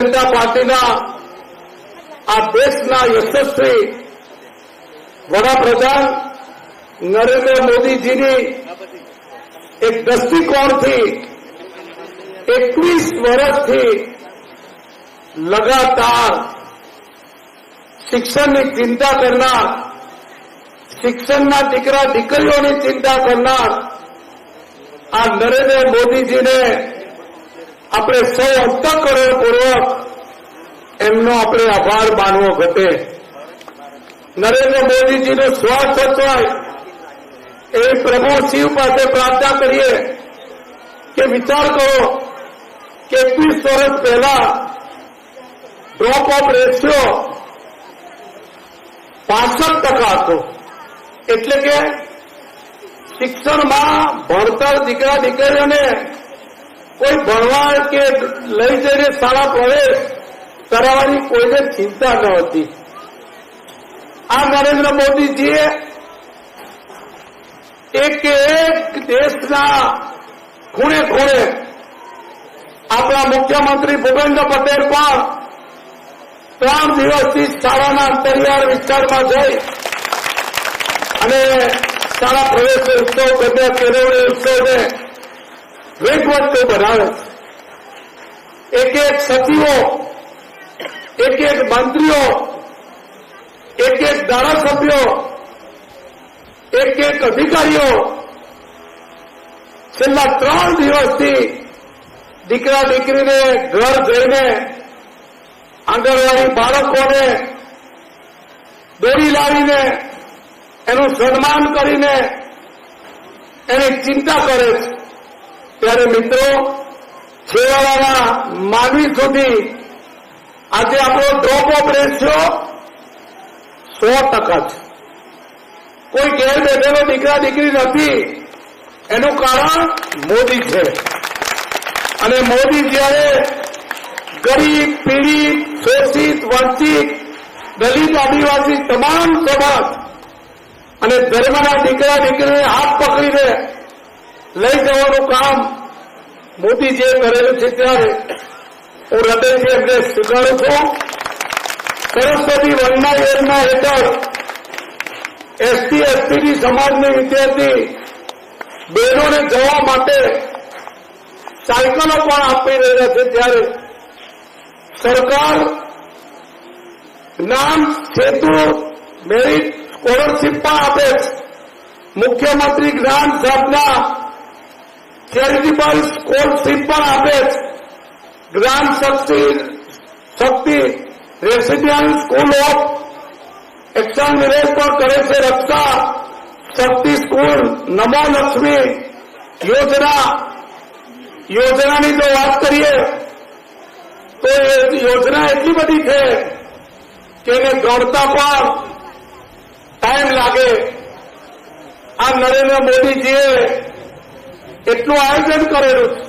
જનતા પાર્ટીના આ દેશના યશસ્વી વડાપ્રધાન નરેન્દ્ર મોદીજીની એક દ્રષ્ટિકોણથી એકવીસ વર્ષથી લગાતાર શિક્ષણની ચિંતા કરનાર, શિક્ષણના દીકરા દીકરીઓની ચિંતા કરનાર આ નરેન્દ્ર મોદીજીને આપણે સૌ અંતઃકરણપૂર્વક એમનો આપણે આભાર માનવો ઘટે. નરેન્દ્ર મોદીજીનો સ્વાસ્થ્ય સચવાય. એ પ્રભુ શિવ પાસે પ્રાર્થના કરીએ કે વિચાર કરો કે એકવીસ વર્ષ પહેલા ડ્રોપ ઓફ રેશિયો પાસઠ ટકા હતો. એટલે કે શિક્ષણમાં ભણતર દીકરા દીકરીઓને કોઈ ભણવા કે લઈ જઈને શાળા પ્રવેશ કરાવવાની કોઈને ચિંતા ન હતી. આ નરેન્દ્ર મોદીજીએ એક એક દેશના ખૂણે ખૂણે આપણા મુખ્યમંત્રી ભૂપેન્દ્ર પટેલ પણ ત્રણ દિવસથી શાળાના અંતરિયાળ વિસ્તારમાં જઈ અને શાળા પ્રવેશ ઉત્સવ કન્યા કેળવણી ઉત્સવને વેગવંતો બનાવે એક એક સચિવો એક એક મંત્રીઓ, એક એક ધારાસભ્યો, એક એક અધિકારીઓ છેલ્લા ત્રણ દિવસથી દીકરા દીકરીને ઘર જઈને આંગણવાડી બાળકોને દોરી લાવીને એનું સન્માન કરીને એની ચિંતા કરે છે. ત્યારે મિત્રો, છેવાડાના માનવી સુધી આજે આપણો ડ્રોપ ઓફ રેશિયો સો ટકા છે કોઈ ઘેર બેઠેલો દીકરા દીકરી નથી. એનું કારણ મોદી છે. અને મોદી જ્યારે ગરીબ, પીડિત, શોષિત, વંચિત, દલિત આદિવાસી તમામ સમાજ અને ધર્મના દીકરા દીકરીને હાથ પકડીને લઈ જવાનું કામ મોદીજીએ કરેલું છે ત્યારે હું હૃદયથી એમને સ્વીકારું છું. સરસ્વતી વંદના યોજના હેઠળ એસટી એસટીની સમાજની વિદ્યાર્થી બહેનોને જવા માટે સાયકલો પણ આપી રહ્યા છે ત્યારે સરકાર નામ સેતુ મેરિટ સ્કોલરશીપ પણ આપે છે. મુખ્યમંત્રી જ્ઞાન સાધના ચેરિટેબલ સ્કોલરશીપ પણ આપે છે જ્ઞાન Shakti Shakti residence school of action village પણ કરે છે રક્ષા શક્તિ સ્કૂલ નમો લક્ષ્મી યોજના યોજનાની જો વાત કરીએ તો એ યોજના એટલી બધી છે કે એને ગણતા પણ ટાઈમ લાગે આ નરેન્દ્ર મોદીજીએ એટલું આયોજન કરેલું છે